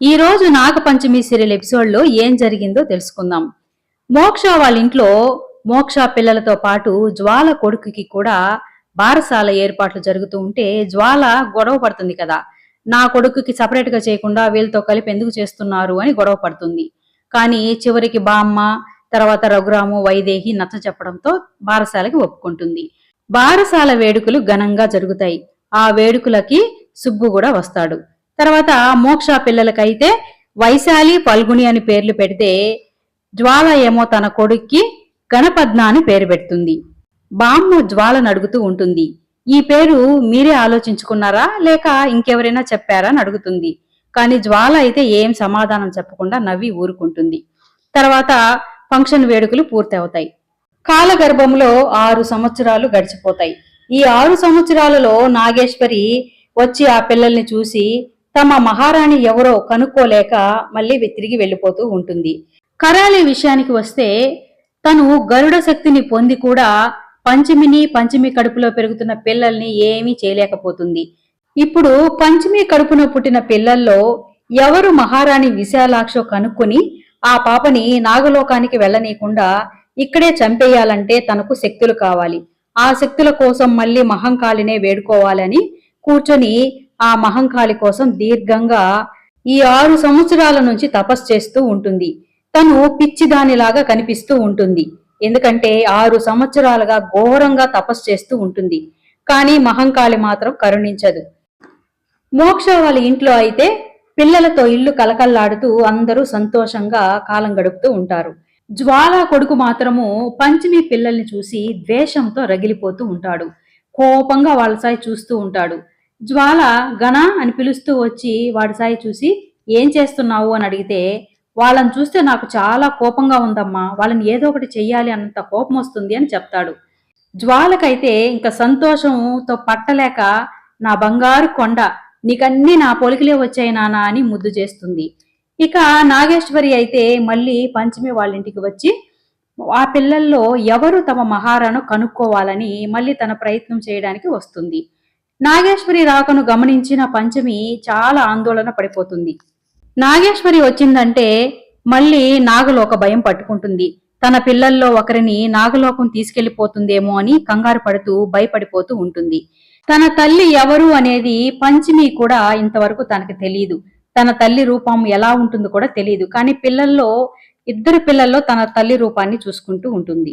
ఈ రోజు నాగపంచమి సీరియల్ ఎపిసోడ్లో ఏం జరిగిందో తెలుసుకుందాం. మోక్ష వాళ్ళ ఇంట్లో మోక్ష పిల్లలతో పాటు జ్వాల కొడుకుకి కూడా బారసాల ఏర్పాట్లు జరుగుతూ ఉంటే జ్వాల గొడవ పడుతుంది కదా. నా కొడుకుకి సపరేట్గా చేయకుండా వీళ్ళతో కలిపి ఎందుకు చేస్తున్నారు అని గొడవ పడుతుంది. కానీ చివరికి బామ్మ తర్వాత రఘురాము వైదేహి నచ్చ చెప్పడంతో బారసాలకి ఒప్పుకుంటుంది. బారసాల వేడుకలు ఘనంగా జరుగుతాయి. ఆ వేడుకలకి సుబ్బు కూడా వస్తాడు. తర్వాత మోక్ష పిల్లలకైతే వైశాలి పల్గుని అని పేర్లు పెడితే జ్వాల ఏమో తన కొడుక్కి గణపద్మ అని పేరు పెడుతుంది. బామ్మ జ్వాలను అడుగుతూ ఉంటుంది. ఈ పేరు మీరే ఆలోచించుకున్నారా? లేక ఇంకెవరైనా చెప్పారా అని అడుగుతుంది. కానీ జ్వాల అయితే ఏం సమాధానం చెప్పకుండా నవ్వి ఊరుకుంటుంది. తర్వాత ఫంక్షన్ వేడుకలు పూర్తి అవుతాయి కాలగర్భంలో ఆరు సంవత్సరాలు గడిచిపోతాయి. ఈ ఆరు సంవత్సరాలలో నాగేశ్వరి వచ్చి ఆ పిల్లల్ని చూసి తమ మహారాణి ఎవరో కనుక్కోలేక మళ్ళీ తిరిగి వెళ్ళిపోతూ ఉంటుంది. కరాలి విషయానికి వస్తే తను గరుడ శక్తిని పొంది కూడా పంచమిని పంచమి కడుపులో పెరుగుతున్న పిల్లల్ని ఏమీ చేయలేకపోతుంది. ఇప్పుడు పంచమి కడుపున పుట్టిన పిల్లల్లో ఎవరు మహారాణి విశాలాక్షో కనుక్కొని ఆ పాపని నాగలోకానికి వెళ్ళనీయకుండా ఇక్కడే చంపేయాలంటే తనకు శక్తులు కావాలి. ఆ శక్తుల కోసం మళ్ళీ మహంకాళినే వేడుకోవాలని కూర్చొని ఆ మహంకాళి కోసం దీర్ఘంగా ఈ ఆరు సంవత్సరాల నుంచి తపస్సు చేస్తూ ఉంటుంది. తను పిచ్చిదానిలాగా కనిపిస్తూ ఉంటుంది. ఎందుకంటే ఆరు సంవత్సరాలుగా ఘోరంగా తపస్సు చేస్తూ ఉంటుంది. కానీ మహంకాళి మాత్రం కరుణించదు. మోక్ష వాళ్ళ ఇంట్లో అయితే పిల్లలతో ఇల్లు కలకల్లాడుతూ అందరూ సంతోషంగా కాలం గడుపుతూ ఉంటారు. జ్వాల కొడుకు మాత్రము పంచమి పిల్లల్ని చూసి ద్వేషంతో రగిలిపోతూ ఉంటాడు. కోపంగా వాళ్ళ సాయి చూస్తూ ఉంటాడు. జ్వాల గణ అని పిలుస్తూ వచ్చి వాడి సాయి చూసి ఏం చేస్తున్నావు? అని అడిగితే వాళ్ళని చూస్తే నాకు చాలా కోపంగా ఉందమ్మా. వాళ్ళని ఏదో ఒకటి చెయ్యాలి అన్నంత కోపం వస్తుంది అని చెప్తాడు. జ్వాలకైతే ఇంకా సంతోషంతో పట్టలేక నా బంగారు కొండ నీకన్నీ నా పొలికిలే వచ్చాయి నానా అని ముద్దు చేస్తుంది. ఇక నాగేశ్వరి అయితే మళ్ళీ పంచమి వాళ్ళ ఇంటికి వచ్చి ఆ పిల్లల్లో ఎవరు తమ మహారాను కనుక్కోవాలని మళ్ళీ తన ప్రయత్నం చేయడానికి వస్తుంది. నాగేశ్వరి రాకను గమనించిన పంచమి చాలా ఆందోళన పడిపోతుంది. నాగేశ్వరి వచ్చిందంటే మళ్ళీ నాగలోక భయం పట్టుకుంటుంది. తన పిల్లల్లో ఒకరిని నాగలోకం తీసుకెళ్ళిపోతుందేమో అని కంగారు పడుతూ భయపడిపోతూ ఉంటుంది. తన తల్లి ఎవరు అనేది పంచమి కూడా ఇంతవరకు తనకు తెలియదు తన తల్లి రూపం ఎలా ఉంటుందో కూడా తెలియదు కానీ పిల్లల్లో ఇద్దరు పిల్లల్లో తన తల్లి రూపాన్ని చూసుకుంటూ ఉంటుంది.